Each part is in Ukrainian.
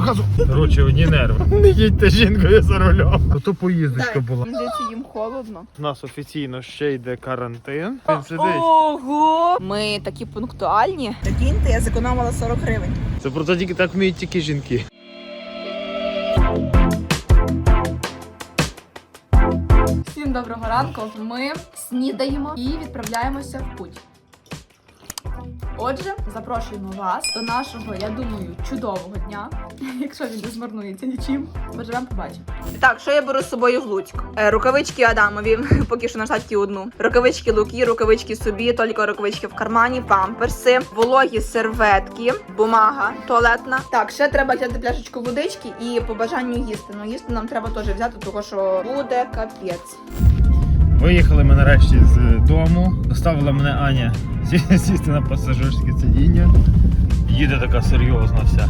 Газу, газу. Коротше, одні нерви. Не їдьте жінкою за рулем. То то поїздочка була. Здається, їм холодно. У нас офіційно ще йде карантин. Він сидить. Ого! Ми такі пунктуальні. Прикиньте, я зекономила 40 гривень. Це про це тільки так вміють тільки жінки. Всім доброго ранку. Ми снідаємо і відправляємося в путь. Отже, запрошуємо вас до нашого, я думаю, чудового дня, якщо він не змарнується нічим. Поживемо, побачимо. Так, що я беру з собою в Луцьк? Е, рукавички Адамові, поки що на штаті одну. Рукавички Луки, рукавички собі, тільки рукавички в кармані, памперси, вологі серветки, бумага туалетна. Так, ще треба взяти пляшечку водички і по бажанню їсти. Ну їсти нам треба теж взяти, тому що буде капець. Виїхали ми нарешті з дому. Доставила мене Аня сі- сісти на пасажирське сидіння. Їде така серйозна вся.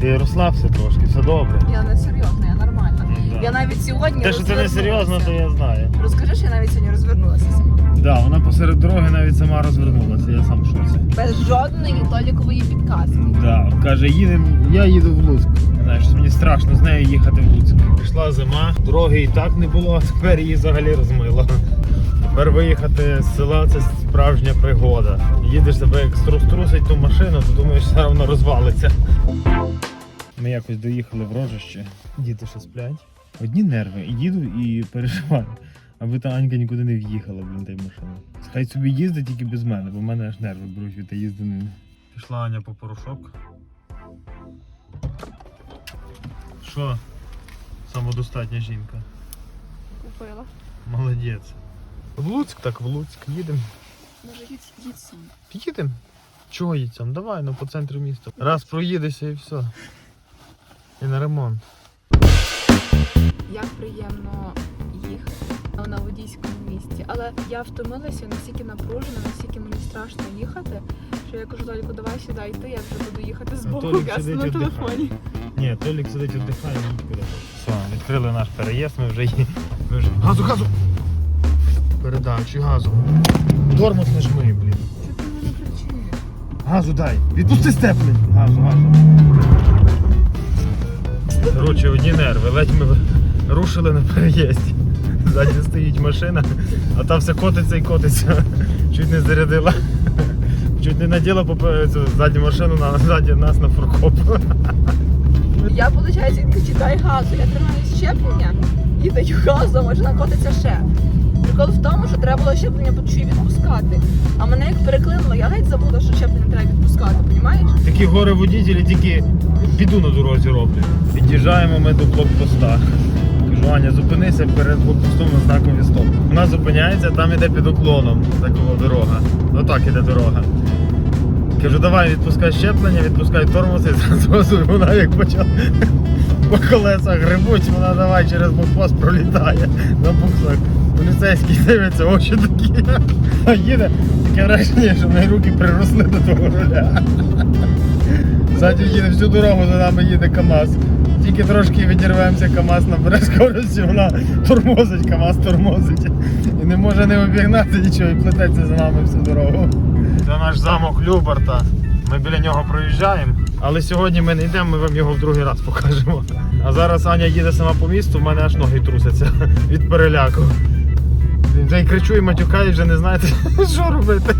Ти розслабся трошки, все добре. Я не серйозна, я нормальна. Я навіть сьогодні. Те, що це не розвернулася. серйозно, то я знаю. Розкажи, що я навіть сьогодні розвернулася сама. Да, вона посеред дороги навіть сама розвернулася, я сам в шоці. Без жодної толікової підказки. Да, каже, їдемо, я їду в Луцьк. Знаєш, мені страшно з нею їхати в Луцьк. Пішла зима, дороги і так не було, а тепер її взагалі розмило. Тепер виїхати з села це справжня пригода. Їдеш себе як струс трусить ту машину, то думаєш, все одно розвалиться. Ми якось доїхали в рожище. Діти ще сплять. Одні нерви. Їду і переживаю. Аби та Анька нікуди не в'їхала, блін, та машина. Хай собі їздить тільки без мене, бо в мене аж нерви беруть від та їздини. Пішла Аня по порошок. Що? Самодостатня жінка. Купила. Молодець. В Луцьк, так в Луцьк. Їдемо. Може, їдь, їдь сам. Їдемо. Чого їдемо? Давай, ну по центру міста. Раз проїдешся і все. І на ремонт. Як приємно їхати на водійському місці. Але я втомилася настільки напружена, настільки мені страшно їхати, що я кажу, Дольку, давай сідай ти, я вже буду їхати з боку Толік сидить, на віддихає. телефоні. Ні, Толік сидить віддихає, він піде. Все, відкрили наш переїзд, ми вже є. Ми вже... Газу, газу! Передачі газу. Тормоз не жми, блін. Що ти мене кричиш? Газу дай. Відпусти степлень. Газу, газу. Коротше, одні нерви. Ледь ми рушили на переїзді. Ззаді стоїть машина, а та все котиться і котиться. Чуть не зарядила. Чуть не наділа цю задню машину на ззаді нас на фуркоп. Я, виходить, кричить, дай газу. Я тримаю щеплення і даю газу, а машина котиться ще. Прикол в тому, що треба було щеплення по відпускати. А мене як переклинуло, я геть забула, що щеплення треба відпускати, розумієш? Такі горе водітелі тільки біду на дорозі роблять. Під'їжджаємо ми до блокпоста. Кажу, Аня, зупинися перед блокпостом на знакові стоп. Вона зупиняється, там іде під уклоном такого дорога. Отак іде дорога. Кажу, давай відпускай щеплення, відпускай тормоз і зразу вона як почала по колесах грибуть, вона давай через блокпост пролітає на буксах. Поліцейський дивиться, очі такі. А їде таке враження, що в неї руки приросли до того руля. Ззаді їде всю дорогу за нами їде КАМАЗ. Тільки трошки відірвемося, КАМАЗ набере скорості, вона тормозить, КАМАЗ тормозить. І не може не обігнати нічого і плететься за нами всю дорогу. Це наш замок Люберта. Ми біля нього проїжджаємо. Але сьогодні ми не йдемо, ми вам його в другий раз покажемо. А зараз Аня їде сама по місту, в мене аж ноги трусяться від переляку. Він вже й кричу і матюкає, вже не знаєте, що робити.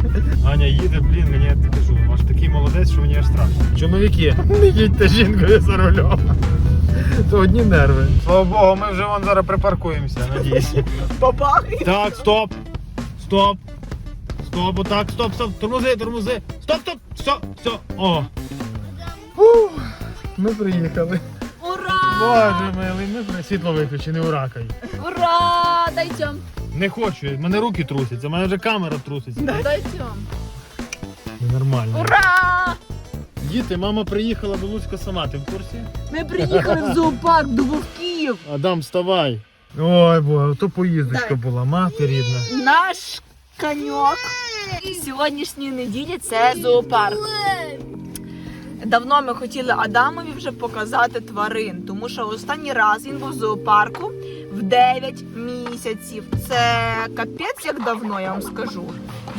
Аня їде, блін, мені я кажу, аж такий молодець, що мені аж страшно. Чоловіки, не їдьте жінкою за рулем. То одні нерви. Слава Богу, ми вже вон зараз припаркуємося, надіюсь. Бабах! Так, стоп. Стоп. Стоп, отак, стоп, стоп. Тормози, тормози. Стоп, стоп, все, все. О. Фух, ми приїхали. Ура! Боже милий, ми при... світло виключи, не уракай. Ура! Дай тьом! Не хочу, в мене руки трусяться, в мене вже камера труситься. Дай тьом! Нормально. Ура! Діти, мама приїхала до Луцька сама, ти в курсі? Ми приїхали в зоопарк до вовків. Адам, вставай. Ой, бо, то поїздочка була, мати рідна. Наш коньок сьогоднішньої неділі це зоопарк. Давно ми хотіли Адамові вже показати тварин, тому що останній раз він був в зоопарку. в 9 місяців. Це капець як давно, я вам скажу.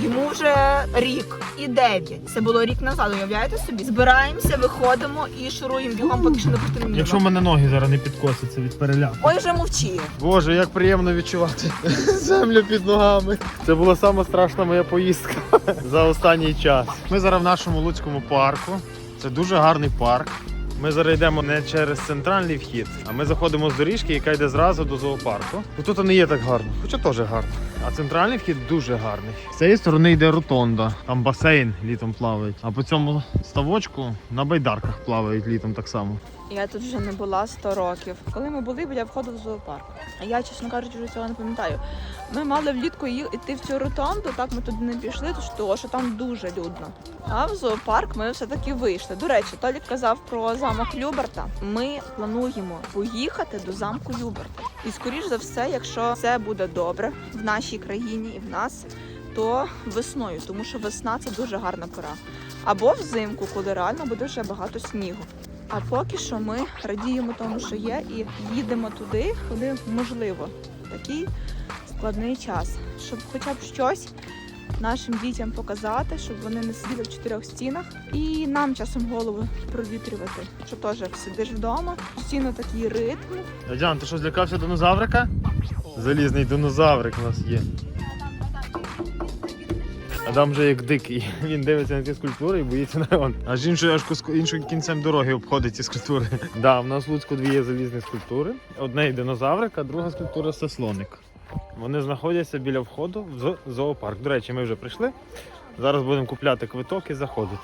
Йому вже рік і 9. Це було рік назад, уявляєте собі? Збираємося, виходимо і шуруємо бігом, поки що не потрібно. Якщо в мене ноги зараз не підкосяться від переляку. Ой, вже мовчи. Боже, як приємно відчувати землю під ногами. Це була сама страшна моя поїздка за останній час. Ми зараз в нашому Луцькому парку. Це дуже гарний парк. Ми зараз йдемо не через центральний вхід, а ми заходимо з доріжки, яка йде зразу до зоопарку. Бо тут не є так гарно, хоча теж гарно. А центральний вхід дуже гарний. З цієї сторони йде ротонда, там басейн літом плавають. А по цьому ставочку на байдарках плавають літом так само. Я тут вже не була 100 років. Коли ми були біля входу в зоопарк. А я, чесно кажучи, вже цього не пам'ятаю. Ми мали влітку йти в цю ротонду, так ми туди не пішли, тому що там дуже людно. А в зоопарк ми все-таки вийшли. До речі, Толік казав про замок Люберта. Ми плануємо поїхати до замку Люберта. І скоріш за все, якщо все буде добре в нашій країні і в нас, то весною, тому що весна це дуже гарна пора. Або взимку, коли реально буде вже багато снігу. А поки що ми радіємо тому, що є, і їдемо туди, куди можливо. Такий складний час, щоб хоча б щось нашим дітям показати, щоб вони не сиділи в чотирьох стінах і нам часом голову провітрювати. Що теж сидиш вдома, постійно такий ритм. Дядян, ти що злякався динозаврика? Залізний динозаврик у нас є. Адам вже як дикий. Він дивиться на ті скульптури і боїться на он. Аж іншою аж іншим кінцем дороги обходить ці скульптури. Да, в нас в Луцьку дві є залізні скульптури. Одне динозаврик, а друга скульптура це слоник. Вони знаходяться біля входу в зоопарк. До речі, ми вже прийшли. Зараз будемо купляти квиток і заходити.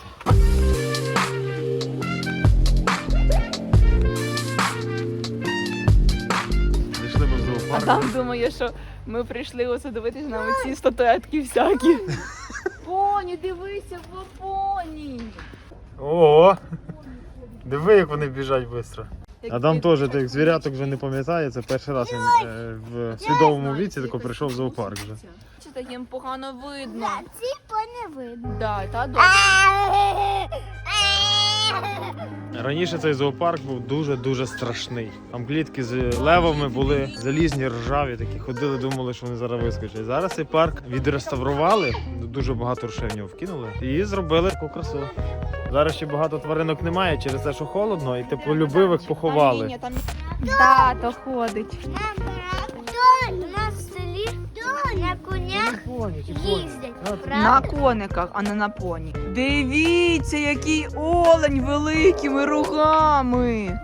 Зайшли ми в зоопарк. Адам думає, що ми прийшли оце дивитися на оці статуетки всякі. Поні, дивися, в поні. О, Диви, як вони біжать швидко. Адам теж так звіряток вже не пам'ятає. Це перший раз він е, в свідомому віці тако прийшов в зоопарк вже. Чи їм погано видно? Ці не видно. Да, та добре. Раніше цей зоопарк був дуже-дуже страшний. Там клітки з левами були залізні, ржаві, такі ходили, думали, що вони зараз вискочать. Зараз цей парк відреставрували, дуже багато грошей в нього вкинули і зробили таку красу. Зараз ще багато тваринок немає через те, що холодно, і теплолюбивих поховали. Там тато ходить. В селі на конях їздять? На кониках, а не на поні. Дивіться, який олень великими рогами.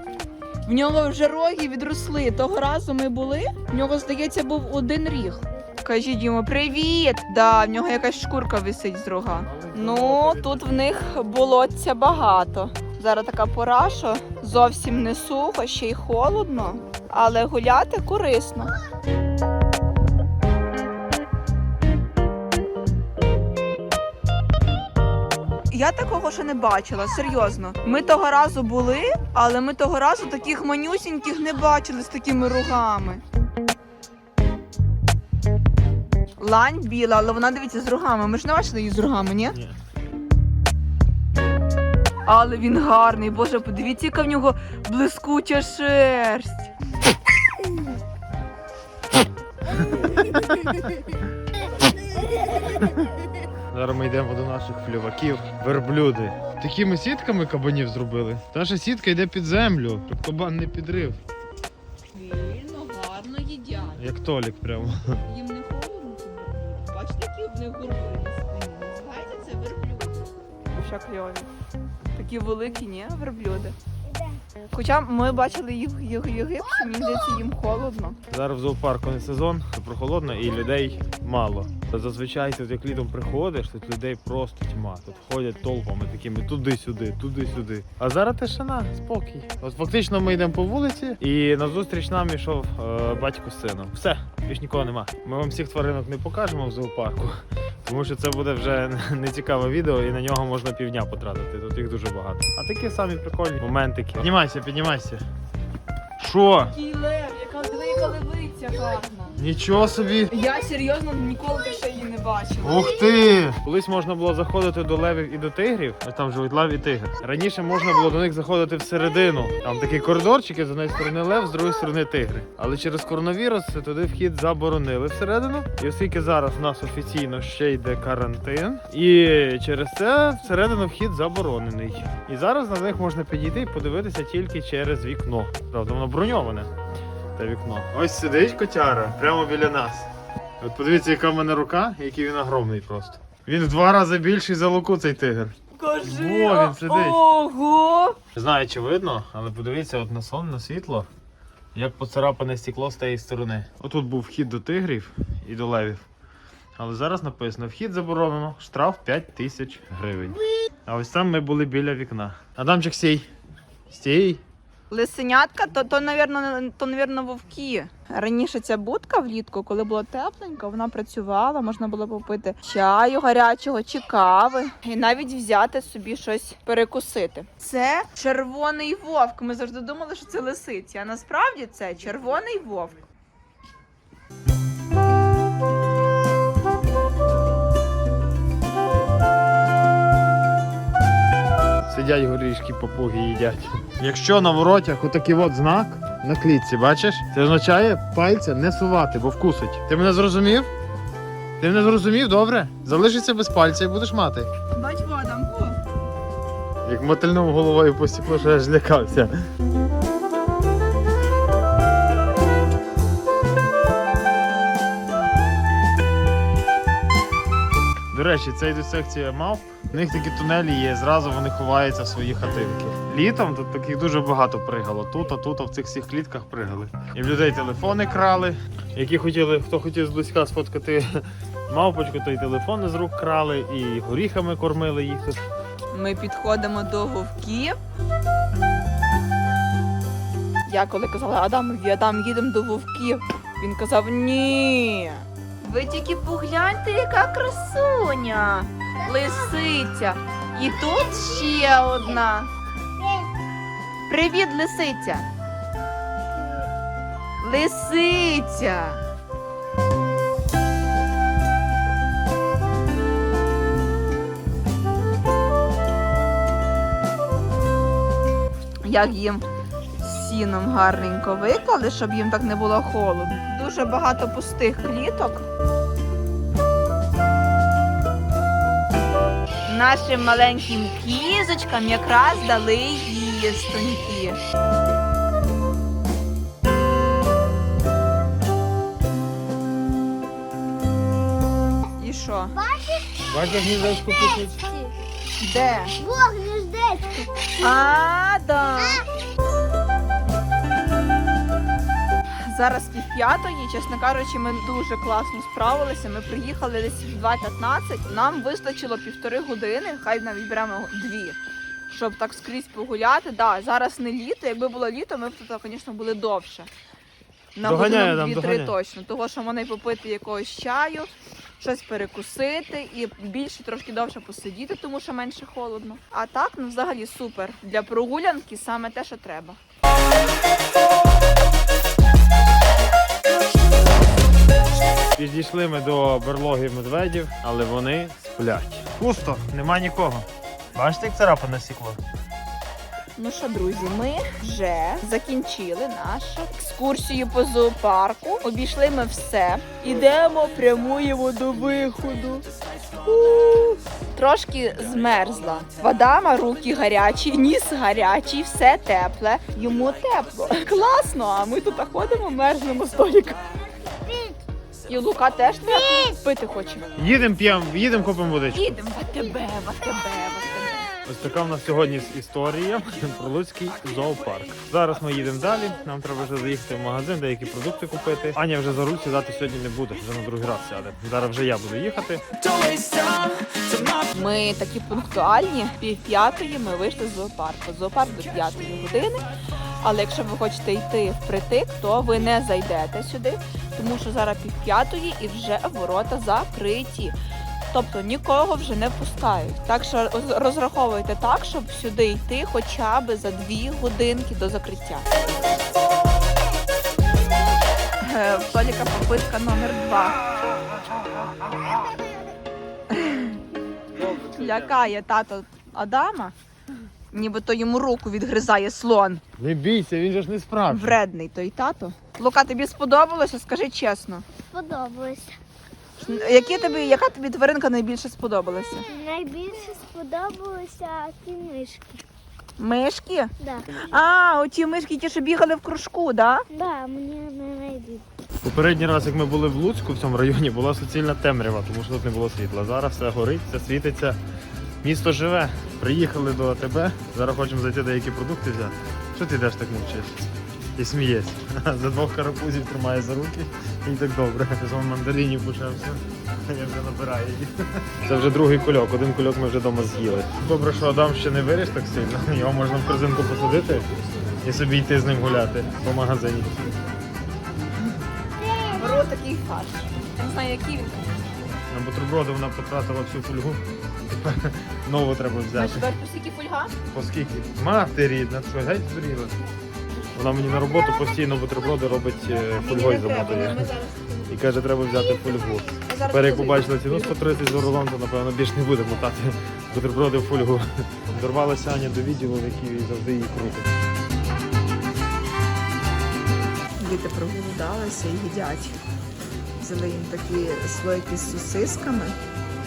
В нього вже роги відросли. Того разу ми були. В нього, здається, був один ріг. Кажіть йому привіт! Да, в нього якась шкурка висить з рога. Ну, тут в них болоття багато. Зараз така пора, що зовсім не сухо, ще й холодно, але гуляти корисно. Я такого ще не бачила, серйозно. Ми того разу були, але ми того разу таких манюсіньких не бачили з такими рогами. Лань біла, але вона дивіться з рогами. Ми ж не бачили її з рогами, ні? Ні. Але він гарний, боже, подивіться, яка в нього блискуча шерсть. Зараз ми йдемо до наших флюваків, верблюди. Такими сітками кабанів зробили. Та ж сітка йде під землю, щоб кабан не підрив. Вільно, гарно їдять. Як толік прямо. Їм не холодно. Бачите, які в них горби на спині? Називається це верблюд. Що кльові. Такі великі, ні, верблюди. Хоча ми бачили їх в Єг- Єгипті, мені здається, їм холодно. Зараз в зоопарку не сезон, прохолодно і людей мало. Та зазвичай тут як літом приходиш, тут людей просто тьма. Тут ходять толпами такими туди-сюди, туди-сюди. А зараз тишина, спокій. От фактично ми йдемо по вулиці, і назустріч нам ішов е, батько з сином. Все, більш нікого нема. Ми вам всіх тваринок не покажемо в зоопарку, тому що це буде вже нецікаве відео, і на нього можна півдня потратити. Тут їх дуже багато. А такі самі прикольні моментики. Піднімайся, піднімайся. Що? Кілем, лев, яка велика левиця гарна. Нічого собі. Я серйозно ніколи ще її не бачила. Ух ти! Колись можна було заходити до левів і до тигрів. Ось там живуть лев і тигр. Раніше можна було до них заходити всередину. Там такі коридорчики, з однієї сторони лев, з другої сторони тигри. Але через коронавірус туди вхід заборонили всередину. І оскільки зараз у нас офіційно ще йде карантин, і через це всередину вхід заборонений. І зараз на них можна підійти і подивитися тільки через вікно. Правда, воно броньоване. Те вікно. Ось сидить котяра прямо біля нас. От подивіться, яка в мене рука, який він огромний просто. Він в два рази більший за луку цей тигр. Кажи, Во, він сидить. ого! Не знаю, чи видно, але подивіться от на сон, на світло, як поцарапане стекло з тієї сторони. Отут був вхід до тигрів і до левів. Але зараз написано: вхід заборонено, штраф 5 тисяч гривень. А ось там ми були біля вікна. Адамчик стій. Стій. Лисенятка, то, то, навірно, то, навірно, вовки. Раніше ця будка влітку, коли було тепленько, вона працювала, можна було попити чаю гарячого чи кави, і навіть взяти собі щось перекусити. Це червоний вовк. Ми завжди думали, що це лисиця, а насправді це червоний вовк. Сидять горішки, папуги їдять. Якщо на воротях отакий от знак на клітці, бачиш, це означає пальця не сувати, бо вкусить. Ти мене зрозумів? Ти мене зрозумів, добре? Залишиться без пальця і будеш мати. Бач водам, Як мотильнув головою по стеклу, що я аж злякався. До речі, це йде секція мав. В них такі тунелі є, зразу вони ховаються в свої хатинки. Літом тут таких дуже багато пригало. Тут, а тут, а в цих всіх клітках пригали. І в людей телефони крали, які хотіли, хто хотів зблизька сфоткати мавпочку, то й телефони з рук крали, і горіхами кормили їх тут. Ми підходимо до вовків. Я коли казала Адамові, Адам, їдемо до вовків. Він казав ні. Ви тільки погляньте, яка красуня. Лисиця. І тут ще одна. Привіт, лисиця. Лисиця. як їм сіном гарненько виклали, щоб їм так не було холодно. Дуже багато пустих кліток. Нашим маленьким кізочкам якраз дали їстоньки. І що? Бачиш, гніздечко пишуть? Де? Вогніздечко. А, да. Зараз п'ятої, чесно кажучи, ми дуже класно справилися. Ми приїхали десь в 2.15. Нам вистачило півтори години, хай навіть беремо дві, щоб так скрізь погуляти. Да, зараз не літо. Якби було літо, ми б тут, звісно, були довше. На Доганяє годину нам, дві-три доганяє. точно. Того, що вони попити якогось чаю, щось перекусити і більше трошки довше посидіти, тому що менше холодно. А так, ну взагалі супер. Для прогулянки саме те, що треба. Підійшли ми до берлоги медведів, але вони сплять. Пусто, нема нікого. Бачите, як царапане стекло? Ну що, друзі, ми вже закінчили нашу екскурсію по зоопарку. Обійшли ми все. Ідемо, прямуємо до виходу. У, Трошки змерзла. Вода, руки гарячі, ніс гарячий, все тепле. Йому тепло. Класно, а ми тут ходимо, мерзнемо столік. І Лука теж тепло. пити хоче. Їдемо п'ємо, їдемо купимо водичку. Їдемо в АТБ, в АТБ, в АТБ. Ось така в нас сьогодні історія про Луцький зоопарк. Зараз ми їдемо далі. Нам треба вже заїхати в магазин, деякі продукти купити. Аня вже за руль сідати сьогодні не буде, вже на другий раз сяде. Зараз вже я буду їхати. Ми такі пунктуальні. Пів п'ятої ми вийшли з зоопарку. Зоопарк до п'ятої години. Але якщо ви хочете йти впритик, то ви не зайдете сюди, тому що зараз пів п'ятої і вже ворота закриті. Тобто нікого вже не пускають. Так що розраховуйте так, щоб сюди йти хоча б за дві годинки до закриття. Е, В попитка номер два. Лякає тато Адама, нібито йому руку відгризає слон. Не бійся, він же ж не справжній. Вредний той тато. Лука, тобі сподобалося? Скажи чесно. Сподобалося. Які тобі, яка тобі тваринка найбільше сподобалася? Найбільше сподобалися ті мишки. Мишки? Да. А, оті мишки, ті, що бігали в кружку, да? Да, мені не найбільше. Попередній раз, як ми були в Луцьку в цьому районі, була суцільна темрява, тому що тут не було світла. Зараз все горить, все світиться. Місто живе. Приїхали до АТБ. Зараз хочемо зайти деякі продукти взяти. Що ти йдеш так мовчиш? І смієшся. За двох карапузів тримає за руки і так добре. З мандаринів почався. Я вже набираю їх. Це вже другий кульок. Один кульок ми вже вдома з'їли. Добре, що Адам ще не виріс так сильно. Його можна в корзинку посадити і собі йти з ним гуляти по магазині. Беру такий фарш. Я не знаю, який він. На бутерброди вона потратила всю фольгу. Тепер нову треба взяти. Бачиш, скільки фольга? По? Мати рідна, що геть зріла. Вона мені на роботу постійно бутерброди робить е, фольгою замотує. І каже, треба взяти фольгу. Тепер як побачила ціну 130 за рулон, то напевно більш не буде мотати бутерброди в фольгу. Дорвалася Аня до відділу, в якій завжди її крутить. Діти проголодалися і їдять. Взяли їм такі слойки з сосисками,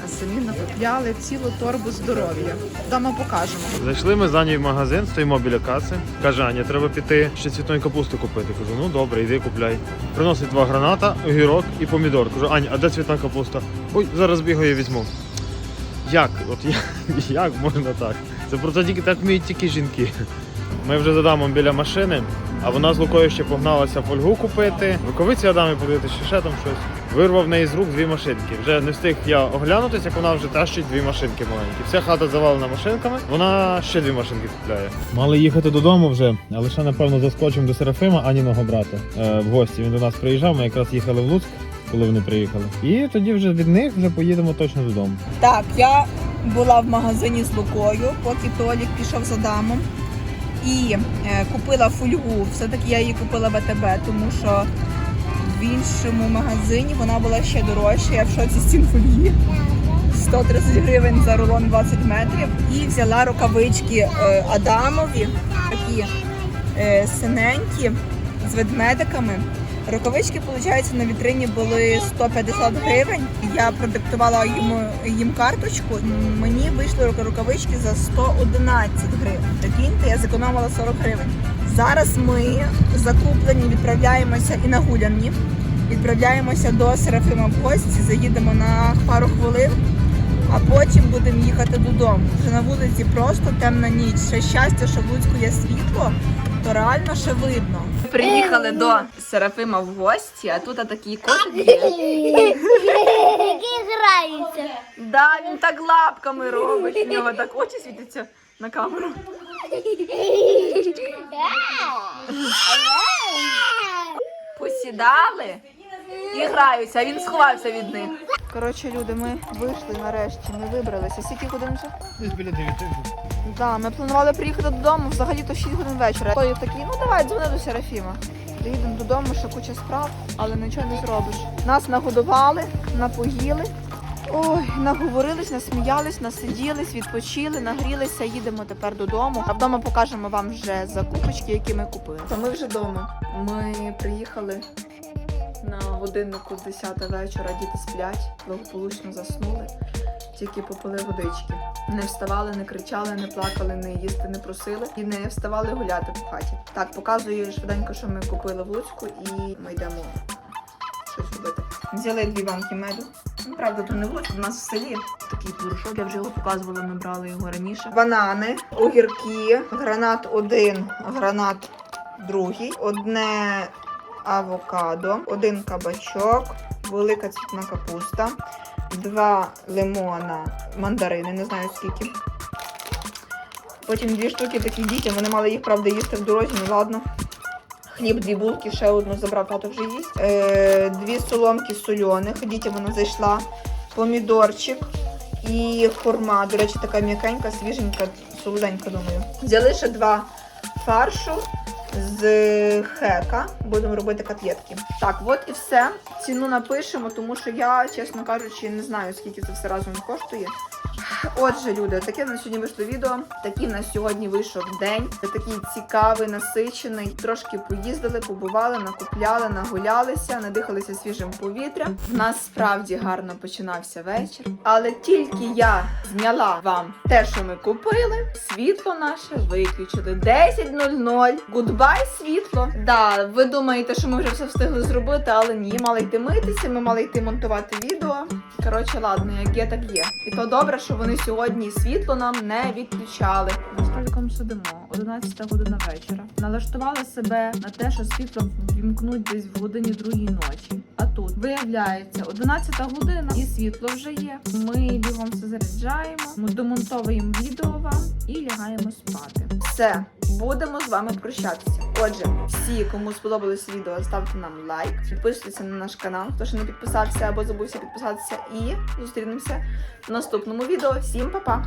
самі накупляли цілу торбу здоров'я. Дома покажемо. Зайшли ми з Анею в магазин, стоїмо біля каси. Каже, Аня, треба піти ще цвітної капусти купити. Кажу, ну добре, йди купляй. Приносить два граната, огірок і помідор. Кажу, Аня, а де цвітна капуста? Ой, зараз бігаю, візьму. Як? От як, як можна так? Це про це тільки так вміють тільки жінки. Ми вже з Адамом біля машини, а вона з Лукою ще погналася фольгу купити. Рукавиці Адамі подивитися, ще там щось. Вирвав в неї з рук дві машинки. Вже не встиг я оглянутися, як вона вже тащить дві машинки маленькі. Вся хата завалена машинками. Вона ще дві машинки купляє. Мали їхати додому вже, але ще напевно заскочимо до Серафима, Аніного брата е, в гості. Він до нас приїжджав. Ми якраз їхали в Луцьк, коли вони приїхали. І тоді вже від них вже поїдемо точно додому. Так, я була в магазині з Лукою, поки Толік пішов з Адамом. І е, купила фольгу. Все-таки я її купила в АТБ, тому що в іншому магазині вона була ще дорожча. Я в шоці з цін фольги. 130 гривень за рулон 20 метрів. І взяла рукавички е, Адамові, такі е, синенькі, з ведмедиками. Рукавички, виходить, на вітрині були 150 гривень. Я продиктувала їм, їм карточку. Мені вийшли рукавички за 111 гривень. Прикиньте, я зекономила 40 гривень. Зараз ми закуплені, відправляємося і на гулянні. Відправляємося до Серафима в гості, заїдемо на пару хвилин, а потім будемо їхати додому. Вже на вулиці просто темна ніч. Ще щастя, що в Луцьку є світло, то реально ще видно. Приїхали до Серафима в гості, а тут такий котик є. Які граються. Да, він так лапками робить. У нього так очі світяться на камеру. Посідали і граються, а він сховався від них. Коротше, люди, ми вийшли нарешті, ми вибралися. Скільки годин вже? Десь біля 9 Да, ми планували приїхати додому, взагалі то 6 годин вечора. Той такий, ну давай, дзвони до Серафіма. Приїдемо додому, ще куча справ, але нічого не зробиш. Нас нагодували, напоїли. Ой, наговорились, насміялись, насиділись, відпочили, нагрілися, їдемо тепер додому. А вдома покажемо вам вже закупочки, які ми купили. То ми вже вдома. Ми приїхали на годиннику 10 вечора, діти сплять, благополучно заснули, тільки попили водички. Не вставали, не кричали, не плакали, не їсти не просили і не вставали гуляти по хаті. Так, показую швиденько, що ми купили в Луцьку, і ми йдемо щось робити. Взяли дві банки меду. Ну, правда, то не в у нас в селі. Такий порошок, я вже його показувала, ми брали його раніше. Банани, огірки, гранат один, гранат другий, одне авокадо, один кабачок, велика цвітна капуста, два лимона, мандарини, не знаю скільки. Потім дві штуки такі дітям, вони мали їх, правда, їсти в дорозі, ну ладно. Хліб, дві булки, ще одну забрав, тато вже їсть. Е, дві соломки сольоних, дітям вона зайшла, помідорчик і хурма. До речі, така м'якенька, свіженька, солоденька, думаю. Взяли ще два фаршу, з хека. Будемо робити котлетки. Так, от і все. Ціну напишемо, тому що я, чесно кажучи, не знаю, скільки це все разом коштує. Отже, люди, таке на сьогодні вийшло відео. Такий в нас сьогодні вийшов день. Такий цікавий, насичений. Трошки поїздили, побували, накупляли, нагулялися, надихалися свіжим повітрям. В нас справді гарно починався вечір. Але тільки я зняла вам те, що ми купили, світло наше виключили. 10.00. Гудбай, світло. Да, ви думаєте, що ми вже все встигли зробити, але ні, мали йти митися, ми мали йти монтувати відео. Коротше, ладно, як є, так є. І то добре, що вони сьогодні світло нам не відключали. Ми столиком сидимо, 11 година вечора. Налаштували себе на те, що світло вімкнуть десь в годині другій ночі. А тут виявляється 11 година і світло вже є. Ми бігом все заряджаємо, ми домонтовуємо відео вам і лягаємо спати. Все, будемо з вами прощатися. Отже, всі, кому сподобалось відео, ставте нам лайк, підписуйтесь на наш канал, хто ще не підписався або забувся підписатися. І зустрінемося в наступному відео. Всім па-па!